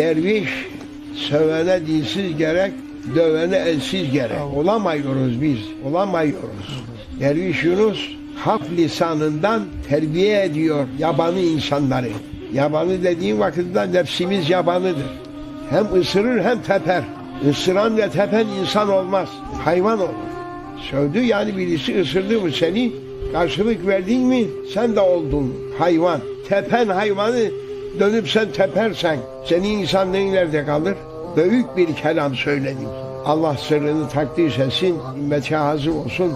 Derviş sövene dilsiz gerek, dövene elsiz gerek. Olamıyoruz biz, olamıyoruz. Derviş Yunus hak lisanından terbiye ediyor yabanı insanları. Yabanı dediğim vakitte nefsimiz yabanıdır. Hem ısırır hem teper. Isıran ve tepen insan olmaz. Hayvan olur. Sövdü yani birisi ısırdı mı seni karşılık verdin mi sen de oldun hayvan. Tepen hayvanı dönüp sen tepersen senin insanlığın nerede kalır? Büyük bir kelam söyledim. Allah sırrını takdir etsin, ümmeti hazır olsun.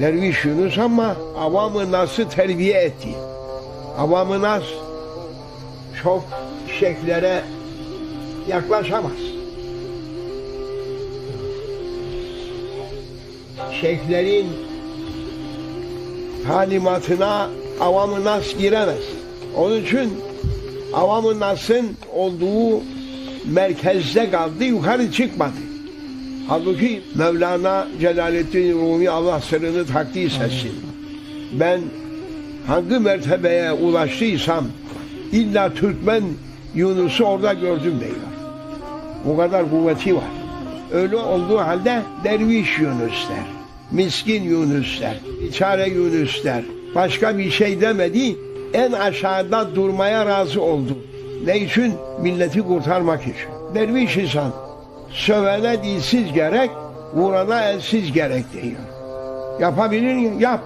Derviş Yunus ama avamı nasıl terbiye etti? Avamı nas çok şeyhlere yaklaşamaz. Şeyhlerin talimatına avamı nas giremez. Onun için avamı nasın olduğu merkezde kaldı, yukarı çıkmadı. Halbuki Mevlana Celaleddin Rumi Allah sırrını takdis etsin. Ben hangi mertebeye ulaştıysam illa Türkmen Yunus'u orada gördüm diyor. O kadar kuvveti var. Öyle olduğu halde derviş Yunus der. Miskin Yunus der. İçare Yunus. Başka bir şey demedi. En aşağıda durmaya razı oldu. Ne için? Milleti kurtarmak için. Derviş insan. Sövene dilsiz gerek, vurana elsiz gerek diyor. Yapabilir mi? Yap.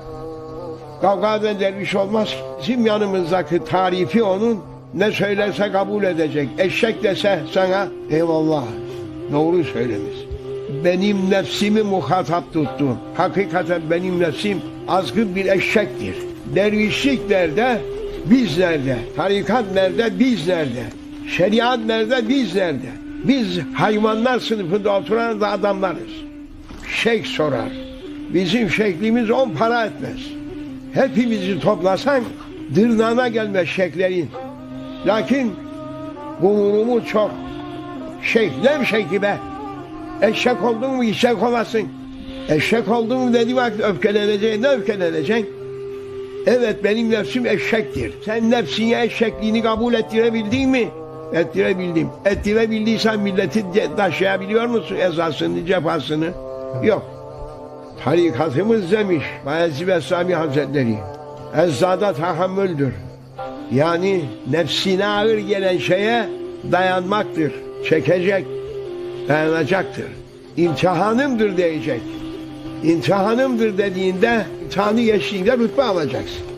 Kavga eden derviş olmaz. Bizim yanımızdaki tarifi onun ne söylerse kabul edecek. Eşek dese sana eyvallah doğru söylemiş. Benim nefsimi muhatap tuttu. Hakikaten benim nefsim azgın bir eşektir. Dervişlik nerede? Biz nerede? Tarikat nerede? Biz nerede? Şeriat nerede? Biz nerede? Biz hayvanlar sınıfında oturan da adamlarız. Şeyh sorar. Bizim şeklimiz on para etmez. Hepimizi toplasan dırnağına gelmez şeklerin. Lakin gururumu çok. Şeyh ne bir şey ki be? Eşek oldun mu eşek olasın. Eşek oldun mu dedi vakit öfkeleneceksin. Ne öfkeleneceksin? Evet benim nefsim eşektir. Sen nefsine eşekliğini kabul ettirebildin mi? Ettirebildim. Ettirebildiysen milleti taşıyabiliyor musun ezasını, cefasını? Yok. Tarikatımız demiş Bayezid Bestami Hazretleri. Ezzada tahammüldür. Yani nefsine ağır gelen şeye dayanmaktır. Çekecek, dayanacaktır. İmtihanımdır diyecek. İmtihanımdır dediğinde imtihanı geçtiğinde rütbe alacaksın.